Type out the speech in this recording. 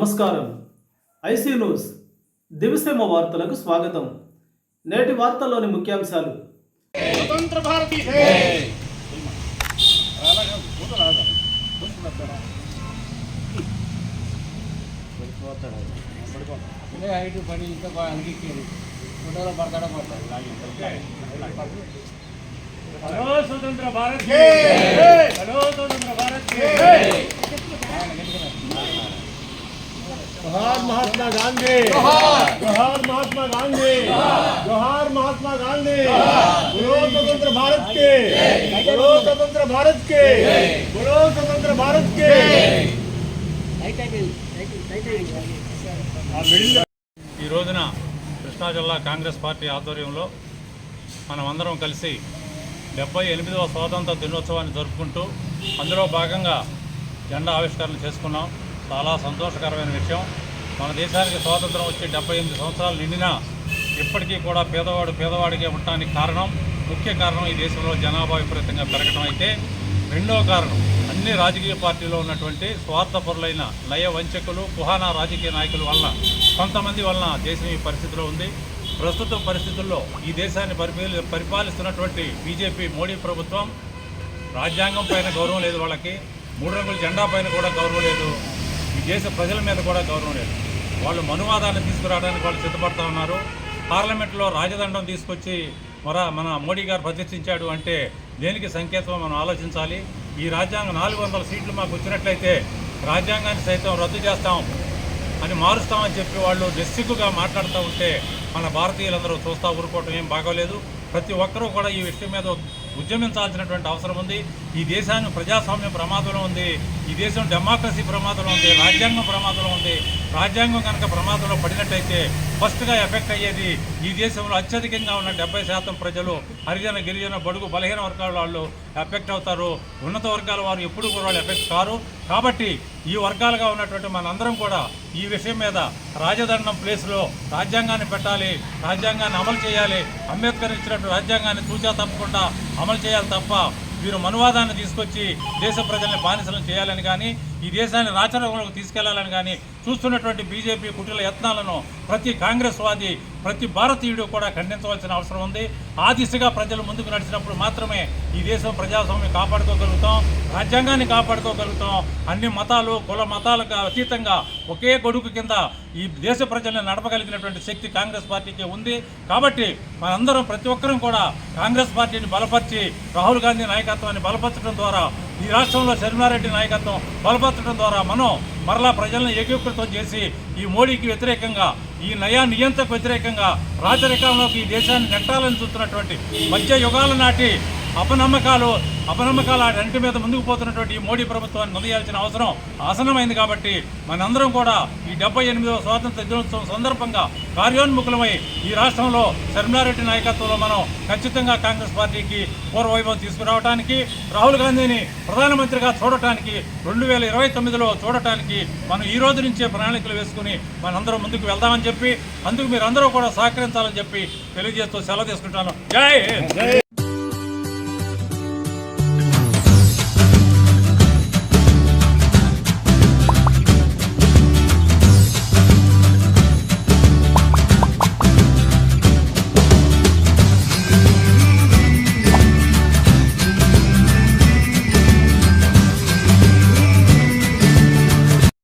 నమస్కారం. IC news. దివిసేమ వార్తలకు స్వాగతం. నేటి వార్తల్లోని ముఖ్యాంశాలు. స్వతంత్ర భారతి హైట్ పని బాగా అందించారు ఫోటోలో పడతాడో పడతాడు. హలో స్వతంత్ర భారత్ హలో స్వతంత్ర భారత్ महात्मा गांधी जोहार महात्मा गांधी जोहार महात्मा गांधी बोलो स्वतंत्र भारत के बोलो स्वतंत्र भारत के बोलो स्वतंत्र भारत के ఈ రోజున కృష్ణా జిల్లా కాంగ్రెస్ పార్టీ ఆధ్వర్యంలో మనమందరం కలిసి డెబ్బై ఎనిమిదవ స్వాతంత్ర దినోత్సవాన్ని జరుపుకుంటూ అందులో భాగంగా జెండా ఆవిష్కరణ చేసుకున్నాం చాలా సంతోషకరమైన విషయం మన దేశానికి స్వాతంత్రం వచ్చి డెబ్బై ఎనిమిది సంవత్సరాలు నిండినా ఇప్పటికీ కూడా పేదవాడు పేదవాడిగా ఉండటానికి కారణం ముఖ్య కారణం ఈ దేశంలో జనాభా విపరీతంగా పెరగడం అయితే రెండో కారణం అన్ని రాజకీయ పార్టీలో ఉన్నటువంటి స్వార్థపరులైన లయ వంచకులు కుహానా రాజకీయ నాయకుల వలన కొంతమంది వలన దేశం ఈ పరిస్థితిలో ఉంది. ప్రస్తుత పరిస్థితుల్లో ఈ దేశాన్ని పరిపాలి పరిపాలిస్తున్నటువంటి బీజేపీ మోడీ ప్రభుత్వం రాజ్యాంగం పైన గౌరవం లేదు వాళ్ళకి మూడు రంగుల జెండా పైన కూడా గౌరవం లేదు. ఈ దేశ ప్రజల మీద కూడా గౌరవం లేదు. వాళ్ళు మనువాదాన్ని తీసుకురావడానికి వాళ్ళు సిద్ధపడతా ఉన్నారు. పార్లమెంట్లో రాజదండం తీసుకొచ్చి మర మన మోడీ గారు ప్రదర్శించాడు అంటే దేనికి సంకేతం మనం ఆలోచించాలి. ఈ రాజ్యాంగం నాలుగు వందల సీట్లు మాకు వచ్చినట్లయితే రాజ్యాంగాన్ని సైతం రద్దు చేస్తాం అని మారుస్తామని చెప్పి వాళ్ళు నిస్సిగ్గుగా మాట్లాడుతూ ఉంటే మన భారతీయులందరూ చూస్తూ ఊరుకోవటం ఏం బాగోలేదు. ప్రతి ఒక్కరూ కూడా ఈ విషయం మీద ఉద్యమించాల్సినటువంటి అవసరం ఉంది. ఈ దేశాన్ని ప్రజాస్వామ్యం ప్రమాదంలో ఉంది. ఈ దేశం డెమోక్రసీ ప్రమాదంలో ఉంది. రాజ్యాంగం ప్రమాదంలో ఉంది. రాజ్యాంగం కనుక ప్రమాదంలో పడినట్టయితే ఫస్ట్గా ఎఫెక్ట్ అయ్యేది ఈ దేశంలో అత్యధికంగా ఉన్న డెబ్బై శాతం ప్రజలు హరిజన గిరిజన బడుగు బలహీన వర్గాల వాళ్ళు ఎఫెక్ట్ అవుతారు. ఉన్నత వర్గాల వారు ఎప్పుడు కూడా వాళ్ళు ఎఫెక్ట్ కారు. కాబట్టి ఈ వర్గాలుగా ఉన్నటువంటి మనందరం కూడా ఈ విషయం మీద రాజదండం ప్లేస్లో రాజ్యాంగాన్ని పెట్టాలి రాజ్యాంగాన్ని అమలు చేయాలి. అంబేద్కర్ ఇచ్చినట్టు రాజ్యాంగాన్ని తూచా తప్పకుండా అమలు చేయాలి తప్ప వీరు మనువాదాన్ని తీసుకొచ్చి దేశ ప్రజల్ని బానిసలను చేయాలని కానీ ఈ దేశాన్ని రాచరంగంలోకి తీసుకెళ్ళాలని కానీ చూస్తున్నటువంటి బీజేపీ కుటీల యత్నాలను ప్రతి కాంగ్రెస్ వాది ప్రతి భారతీయుడు కూడా ఖండించవలసిన అవసరం ఉంది. ఆ దిశగా ప్రజలు ముందుకు నడిచినప్పుడు మాత్రమే ఈ దేశం ప్రజాస్వామ్యం కాపాడుకోగలుగుతాం రాజ్యాంగాన్ని కాపాడుకోగలుగుతాం. అన్ని మతాలు కుల మతాలకు అతీతంగా ఒకే గొడుగు కింద ఈ దేశ ప్రజల్ని నడపగలిగినటువంటి శక్తి కాంగ్రెస్ పార్టీకి ఉంది. కాబట్టి మనందరం ప్రతి ఒక్కరం కూడా కాంగ్రెస్ పార్టీని బలపరిచి రాహుల్ గాంధీ నాయకత్వాన్ని బలపరచడం ద్వారా ఈ రాష్ట్రంలో శర్మారెడ్డి నాయకత్వం బలపరచడం ద్వారా మనం మరలా ప్రజలను ఏకీకృతం చేసి ఈ మోడీకి వ్యతిరేకంగా ఈ నయా నియంత్రకు వ్యతిరేకంగా రాజరికంలోకి ఈ దేశాన్ని నెట్టాలని చూస్తున్నటువంటి మధ్య యుగాల నాటి అపనమ్మకాలు అపనమ్మకాలు అంటి మీద ముందుకు పోతున్నటువంటి ఈ మోడీ ప్రభుత్వాన్ని నిలయాల్సిన అవసరం ఆసనమైంది కాబట్టి మనందరం కూడా ఈ డెబ్బై ఎనిమిదవ స్వాతంత్ర దినోత్సవం సందర్భంగా కార్యోన్ముఖులమై ఈ రాష్ట్రంలో శర్మారెడ్డి నాయకత్వంలో మనం ఖచ్చితంగా కాంగ్రెస్ పార్టీకి పూర్వవైభవం తీసుకురావడానికి రాహుల్ గాంధీని ప్రధానమంత్రిగా చూడటానికి రెండు వేల ఇరవై తొమ్మిదిలో చూడటానికి మనం ఈ రోజు నుంచే ప్రణాళికలు వేసుకుని మనందరం ముందుకు వెళ్దామని చెప్పి అందుకు మీరందరూ కూడా సహకరించాలని చెప్పి తెలియజేస్తూ సెలవు తీసుకుంటాను. జై